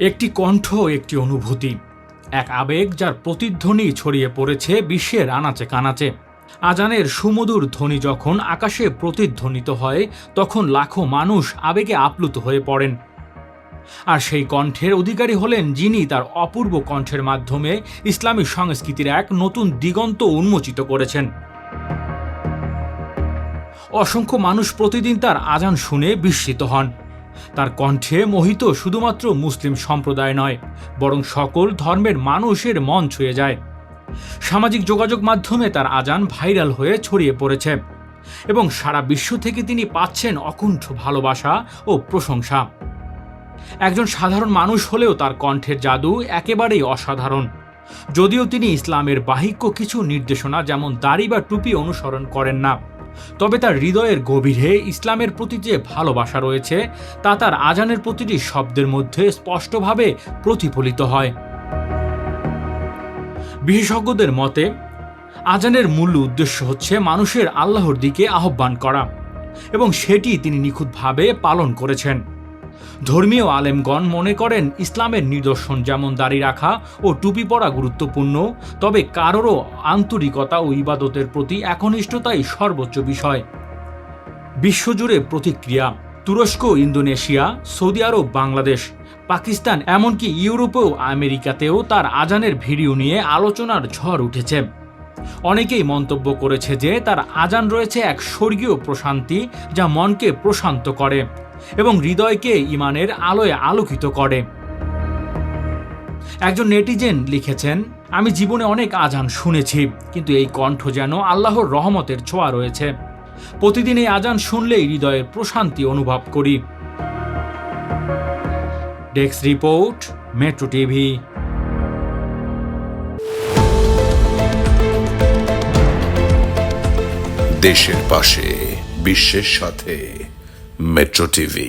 একটি কণ্ঠ, একটি অনুভূতি, এক আবেগ যার প্রতিধ্বনি ছড়িয়ে পড়েছে বিশ্বের আনাচে কানাচে। আজানের সুমধুর ধ্বনি যখন আকাশে প্রতিধ্বনিত হয়, তখন লাখো মানুষ আবেগে আপ্লুত হয়ে পড়েন। আর সেই কণ্ঠের অধিকারী হলেন যিনি তার অপূর্ব কণ্ঠের মাধ্যমে ইসলামী সংস্কৃতির এক নতুন দিগন্ত উন্মোচিত করেছেন। অসংখ্য মানুষ প্রতিদিন তার আজান শুনে বিস্মিত হন। তার কণ্ঠে মোহিত শুধুমাত্র মুসলিম সম্প্রদায় নয়, বরং সকল ধর্মের মানুষের মন ছুঁয়ে যায়। সামাজিক যোগাযোগ মাধ্যমে তার আজান ভাইরাল হয়ে ছড়িয়ে পড়েছে এবং সারা বিশ্ব থেকে তিনি পাচ্ছেন অকুণ্ঠ ভালোবাসা ও প্রশংসা। একজন সাধারণ মানুষ হলেও তার কণ্ঠের জাদু একেবারেই অসাধারণ। যদিও তিনি ইসলামের বাহিক্য কিছু নির্দেশনা যেমন দাড়ি বা টুপি অনুসরণ করেন না তবে তার হৃদয়ের গভীরে ইসলামের প্রতি যে ভালোবাসা রয়েছে, তা তার আজানের প্রতিটি শব্দের মধ্যে স্পষ্টভাবে প্রতিফলিত হয়। বিশেষজ্ঞদের মতে, আজানের মূল উদ্দেশ্য হচ্ছে মানুষের আল্লাহর দিকে আহ্বান করা, এবং সেটি তিনি নিখুঁতভাবে পালন করেছেন। ধর্মীয় আলেমগণ মনে করেন ইসলামের নিদর্শন যেমন দাড়ি রাখা ও টুপি পরা গুরুত্বপূর্ণ, তবে কারোরও আন্তরিকতা ও ইবাদতের প্রতি একনিষ্ঠতাই সর্বোচ্চ বিষয়। বিশ্বজুড়ে প্রতিক্রিয়া, তুরস্ক, ইন্দোনেশিয়া, সৌদি আরব, বাংলাদেশ, পাকিস্তান, এমনকি ইউরোপেও আমেরিকাতেও তার আজানের ভিডিও নিয়ে আলোচনার ঝড় উঠেছে। অনেকেই মন্তব্য করেছে যে তার আজান রয়েছে এক স্বর্গীয় প্রশান্তি যা মনকে প্রশান্ত করে। এবং হৃদয়কে ইমানের আলোয় আলোকিত করে। একজন নেটিজেন লিখেছেন, আমি জীবনে অনেক আজান শুনেছি, কিন্তু এই কণ্ঠ যেন আল্লাহর রহমতের ছোঁয়া রয়েছে। প্রতিদিন এই আজান শুনলেই হৃদয়ের প্রশান্তি অনুভব করি। Desk report, metro TV. দেশের পাশে, বিশ্বের সাথে। Metro TV